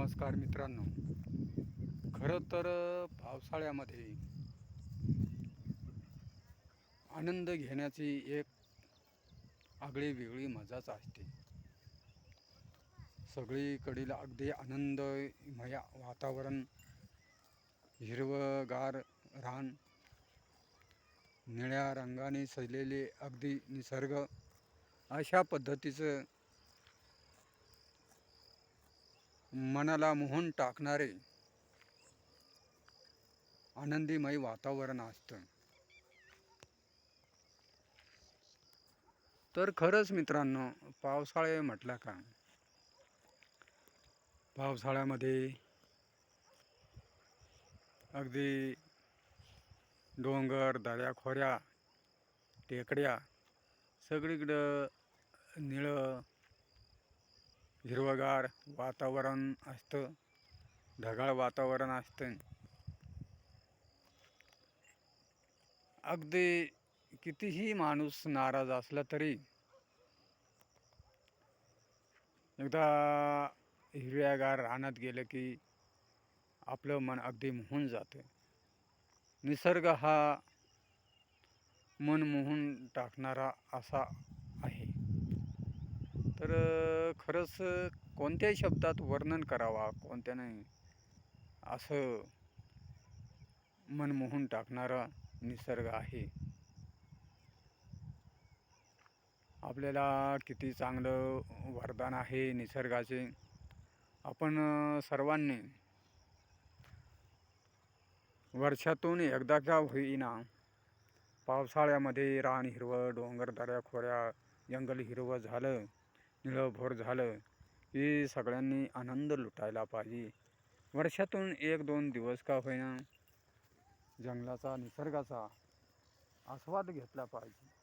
नमस्कार मित्रांनो. खरं तर पावसाळ्यामध्ये आनंद घेण्याची एक आगळी वेगळी मजाच असते. सगळीकडील अगदी आनंदमय वातावरण हिरवगार रान निळ्या रंगाने सजलेले अगदी निसर्ग अशा पद्धतीचं मनाला मोहून टाकणारे आनंदीमय वातावरण असतं. तर खरंच मित्रांनो पावसाळे म्हटलं का? पावसाळ्यामध्ये अगदी डोंगर दऱ्याखोऱ्या टेकड्या सगळीकडं निळं हिरवगार वातावरण असतं. ढगाळ वातावरण असतं. अगदी कितीही माणूस नाराज असला तरी एकदा हिरव्यागार रानात गेलं की आपलं मन अगदी मोहून जातं. निसर्ग हा मन मोहून टाकणारा असा आहे. खरंच कोणत्याही शब्दात वर्णन करावा कोणत्या नाही असं मन मोहून टाकणारा निसर्ग आहे. आपल्याला किती चांगलं वरदान आहे निसर्गाचे. आपण सर्वांनी वर्षातून एकदा का होईना पावसाळ्यामध्ये रान हिरवं डोंगर दऱ्या खोऱ्या जंगल हिरवं झालं निळंभोर झालं. की सगळ्यांनी आनंद लुटायला पाहिजे. वर्षातून एक दोन दिवस का होईना जंगलाचा निसर्गाचा आस्वाद घेतला पाहिजे.